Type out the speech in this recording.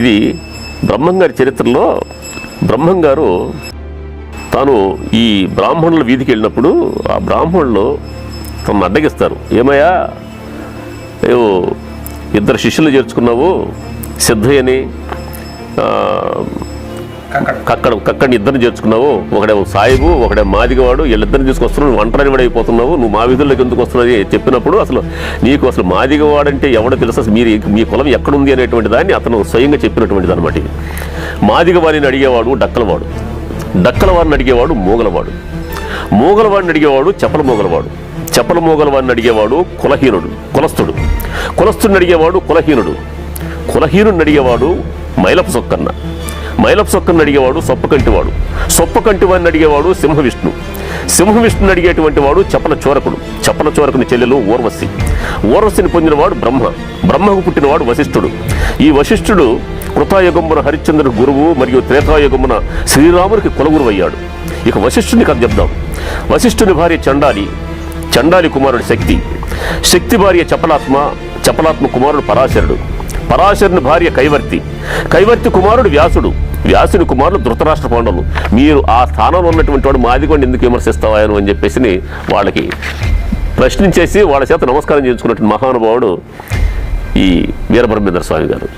ఇది బ్రహ్మంగారి చరిత్రలో బ్రహ్మంగారు తాను ఈ బ్రాహ్మణుల వీధికి వెళ్ళినప్పుడు ఆ బ్రాహ్మణులు తమను అడ్డగిస్తారు. ఏమయ్యా ఏవో ఇద్దరు శిష్యులు చేర్చుకున్నావు సిద్ధయ్యని కక్కడ. కక్కడిని ఇద్దరిని చేర్చుకున్నావు. ఒకడేమో సాయిబు ఒకడే మాదిగవాడు. వీళ్ళిద్దరిని తీసుకొస్తున్నావు. నువ్వు ఒంటరి వాడు అయిపోతున్నావు. నువ్వు మా విధుల్లోకి ఎందుకు వస్తున్నది చెప్పినప్పుడు అసలు నీకు అసలు మాదిగవాడంటే ఎవడో తెలుసు? అసలు మీరు మీ కులం ఎక్కడుంది అనేటువంటి దాన్ని అతను స్వయంగా చెప్పినటువంటిది అనమాట మాదిగవాడిని అడిగేవాడు డక్కలవాడు. డక్కలవాడిని అడిగేవాడు మూగలవాడు. మూగలవాడిని అడిగేవాడు చెప్పల మూగలవాడు. చెప్పల మూగలవాడిని అడిగేవాడు కులహీనుడు కులస్థుడు. కులస్థుడిని అడిగేవాడు కులహీనుడు. కులహీనుడిని అడిగేవాడు మైలపు సొక్కన్న. మైలప్ సొక్కను అడిగేవాడు సొప్పకంటివాడు. సొప్పకంటివాడిని అడిగేవాడు సింహ విష్ణు సింహ విష్ణుని అడిగేటువంటి వాడు చపల చోరకుడు. చపల చోరకుని చెల్లెలు ఊర్వశి ఊర్వశిని పొందినవాడు బ్రహ్మ. బ్రహ్మకు పుట్టినవాడు వశిష్ఠుడు. ఈ వశిష్ఠుడు కృతాయుగమున హరిశ్చంద్రుడు గురువు మరియు త్రేతాయుగమున శ్రీరామునికి కులగురువు అయ్యాడు ఇక వశిష్ఠుని కథ చెప్దాం. వశిష్ఠుని భార్య చండాలి. చండాలి కుమారుడు శక్తి. శక్తి భార్య చపలాత్మ చపలాత్మ కుమారుడు పరాశరుడు. పరాశరుని భార్య కైవర్తి. కైవర్తి కుమారుడు వ్యాసుడు. వ్యాసుని కుమారులు ధృతరాష్ట్ర పాండవులు. మీరు ఆ స్థానంలో ఉన్నటువంటి వాడు మాదిగోండి ఎందుకు విమర్శిస్తావా అని చెప్పేసి వాళ్ళకి ప్రశ్నించేసి వాళ్ళ చేత నమస్కారం చేయించుకున్నటువంటి మహానుభావుడు ఈ వీరబ్రహ్మేంద్ర స్వామి గారు.